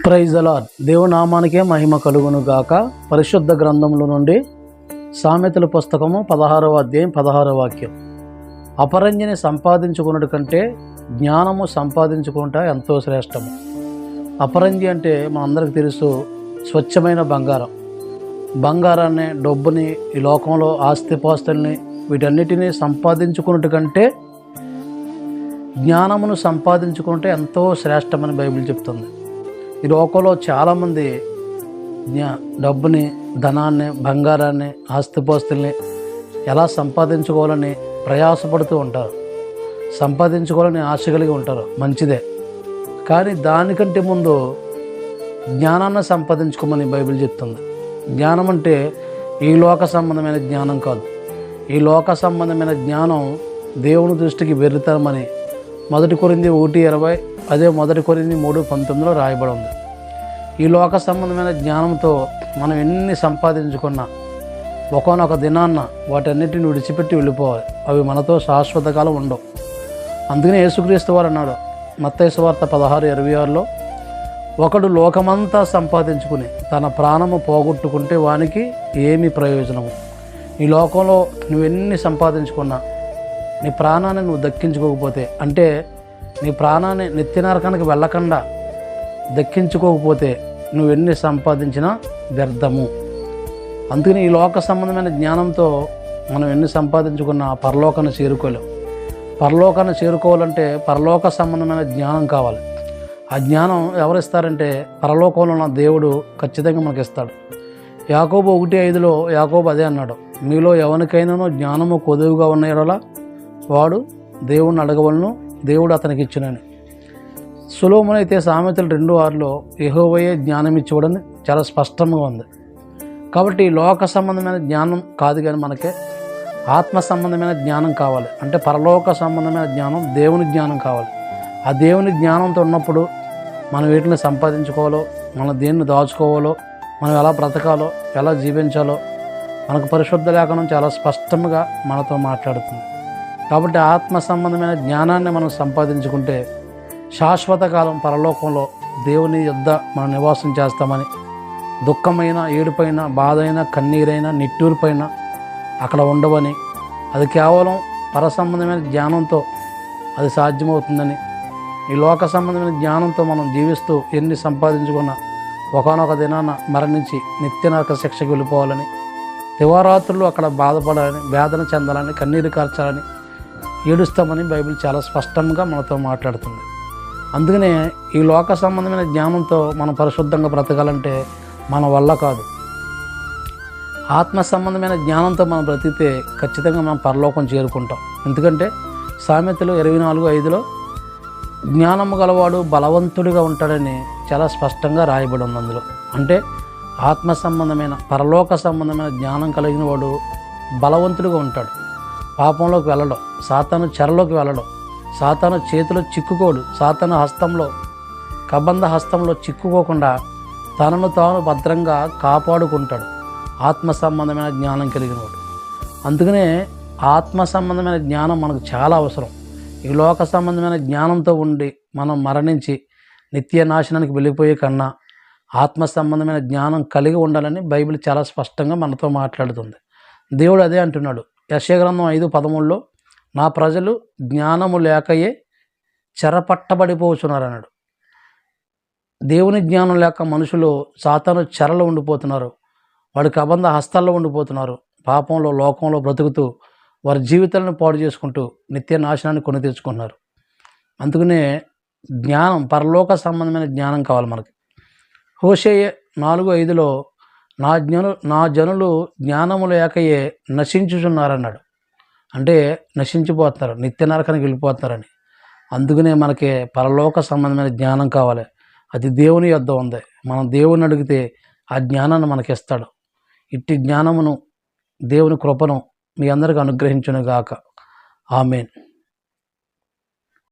Praise అలాడ్ దేవునామానికే మహిమ కలుగును గాక. పరిశుద్ధ గ్రంథంలో నుండి సామెతల పుస్తకము పదహారవ అధ్యాయం పదహారవ వాక్యం. అపరంజిని సంపాదించుకున్నటి కంటే జ్ఞానము సంపాదించుకుంటా ఎంతో శ్రేష్టము. అపరంజి అంటే మనందరికి తెలుసు స్వచ్ఛమైన బంగారం. బంగారాన్ని డబ్బుని ఈ లోకంలో ఆస్తిపాస్తుల్ని వీటన్నిటినీ సంపాదించుకున్నట్టు కంటే జ్ఞానమును సంపాదించుకుంటే ఎంతో శ్రేష్టమని బైబిల్ చెప్తుంది. ఈ లోకంలో చాలామంది జ్ఞా డబ్బుని ధనాన్ని బంగారాన్ని ఆస్తిపాస్తుల్ని ఎలా సంపాదించుకోవాలని ప్రయాసపడుతూ ఉంటారు. సంపాదించుకోవాలని ఆశ కలిగి ఉంటారు. మంచిదే. కానీ దానికంటే ముందు జ్ఞానాన్ని సంపాదించుకోమని బైబిల్ చెప్తుంది. జ్ఞానం అంటే ఈ లోక సంబంధమైన జ్ఞానం కాదు. ఈ లోక సంబంధమైన జ్ఞానం దేవుని దృష్టికి వెర్రితనమని మొదటి కొరింది ఒకటి ఇరవై అదే మొదటి కొరింది మూడు పంతొమ్మిదిలో రాయబడి ఉంది. ఈ లోక సంబంధమైన జ్ఞానంతో మనం ఎన్ని సంపాదించుకున్నా ఒకనొక దినాన్న వాటన్నిటిని విడిచిపెట్టి వెళ్ళిపోవాలి. అవి మనతో శాశ్వత కాలం ఉండవు. అందుకనే యేసుక్రీస్తు వారు అన్నాడు మత్తైసు వార్త పదహారు ఇరవై ఆరులో ఒకడు లోకమంతా సంపాదించుకుని తన ప్రాణము పోగొట్టుకుంటే వానికి ఏమి ప్రయోజనము. ఈ లోకంలో నువ్వెన్ని సంపాదించుకున్నా నీ ప్రాణాన్ని నువ్వు దక్కించుకోకపోతే అంటే నీ ప్రాణాన్ని నిత్య నరకానికి వెళ్ళకుండా దక్కించుకోకపోతే నువ్వెన్ని సంపాదించినా వ్యర్థము. అందుకని ఈ లోక సంబంధమైన జ్ఞానంతో మనం ఎన్ని సంపాదించుకున్నా పరలోకాన్ని చేరుకోలేం. పరలోకాన్ని చేరుకోవాలంటే పరలోక సంబంధమైన జ్ఞానం కావాలి. ఆ జ్ఞానం ఎవరిస్తారంటే పరలోకంలో ఉన్న దేవుడు ఖచ్చితంగా మనకి ఇస్తాడు యాకోబు ఒకటి ఐదులో యాకోబు అదే అన్నాడు మీలో ఎవరికైనానో జ్ఞానము కొదువుగా ఉన్న వాడు దేవుణ్ణి అడగవలను దేవుడు అతనికి ఇచ్చినని. సులోమును అయితే సామెతలు రెండు ఆరులో యహోవయే జ్ఞానం ఇచ్చేవాడని చాలా స్పష్టంగా ఉంది. కాబట్టి లోక సంబంధమైన జ్ఞానం కాదు కానీ మనకే ఆత్మ సంబంధమైన జ్ఞానం కావాలి. అంటే పరలోక సంబంధమైన జ్ఞానం దేవుని జ్ఞానం కావాలి. ఆ దేవుని జ్ఞానంతో ఉన్నప్పుడు మనం వీటిని సంపాదించుకోవాలో మనం దేన్ని దాచుకోవాలో మనం ఎలా బ్రతకాలో ఎలా జీవించాలో మనకు పరిశుద్ధ లేఖనం చాలా స్పష్టంగా మనతో మాట్లాడుతుంది. కాబట్టి ఆత్మ సంబంధమైన జ్ఞానాన్ని మనం సంపాదించుకుంటే శాశ్వత కాలం పరలోకంలో దేవుని యొద్ద మనం నివాసం చేస్తామని దుఃఖమైన ఏడుపైన బాధైన కన్నీరైన నిట్టూరుపైన అక్కడ ఉండవని అది కేవలం పర సంబంధమైన జ్ఞానంతో అది సాధ్యమవుతుందని ఈ లోక సంబంధమైన జ్ఞానంతో మనం జీవిస్తూ ఎన్ని సంపాదించుకున్నా ఒకనొక దినాన మరణించి నిత్య నరక శిక్షకు వెళ్ళిపోవాలని దివారాత్రులు అక్కడ బాధపడాలని వేదన చెందాలని కన్నీరు కార్చాలని ఏడుస్తామని బైబిల్ చాలా స్పష్టంగా మనతో మాట్లాడుతుంది. అందుకనే ఈ లోక సంబంధమైన జ్ఞానంతో మనం పరిశుద్ధంగా బ్రతకాలంటే మన వల్ల కాదు. ఆత్మ సంబంధమైన జ్ఞానంతో మనం బ్రతికితే ఖచ్చితంగా మనం పరలోకం చేరుకుంటాం. ఎందుకంటే సామెతలు ఇరవై నాలుగు ఐదులో జ్ఞానము గలవాడు బలవంతుడిగా ఉంటాడని చాలా స్పష్టంగా రాయబడి ఉంది అందులో. అంటే ఆత్మ సంబంధమైన పరలోక సంబంధమైన జ్ఞానం కలిగిన వాడు బలవంతుడిగా ఉంటాడు. పాపంలోకి వెళ్ళడం సాతాను చెరలోకి వెళ్ళడం సాతాను చేతిలో చిక్కుకోడు సాతాను హస్తంలో కబంధ హస్తంలో చిక్కుకోకుండా తనను తాను భద్రంగా కాపాడుకుంటాడు. ఆత్మ సంబంధమైన జ్ఞానం కలిగినవాడు. అందుకనే ఆత్మ సంబంధమైన జ్ఞానం మనకు చాలా అవసరం. ఈ లోక సంబంధమైన జ్ఞానంతో ఉండి మనం మరణించి నిత్య నాశనానికి వెళ్ళిపోయే కన్నా ఆత్మ సంబంధమైన జ్ఞానం కలిగి ఉండాలని బైబిల్ చాలా స్పష్టంగా మనతో మాట్లాడుతుంది. దేవుడు అదే అంటున్నాడు. యశగ్రంథం ఐదు పదమూడులో నా ప్రజలు జ్ఞానము లేకయే చెరపట్టబడిపోతున్నారు అన్నాడు దేవుని జ్ఞానం లేక మనుషులు సాతాను చెరలో ఉండిపోతున్నారు. వాడికి అబంధ హస్తాల్లో ఉండిపోతున్నారు. పాపంలో లోకంలో బ్రతుకుతూ వారి జీవితాలను పాడు చేసుకుంటూ నిత్య నాశనాన్ని కొని తెచ్చుకుంటున్నారు. అందుకనే జ్ఞానం పరలోక సంబంధమైన జ్ఞానం కావాలి మనకి. హోషేయ నాలుగు ఐదులో నా జ్ఞను నా జనులు జ్ఞానము లేకయే నశించుచున్నారన్నాడు. అంటే నశించిపోతున్నారు నిత్య నరకానికి వెళ్ళిపోతున్నారని. అందుకనే మనకి పరలోక సంబంధమైన జ్ఞానం కావాలి. అది దేవుని యొద్ద ఉంది. మనం దేవుని అడిగితే ఆ జ్ఞానాన్ని మనకి ఇస్తాడు. ఇట్టి జ్ఞానమును దేవుని కృపను మీ అందరికి అనుగ్రహించునుగాక. ఆమెన్.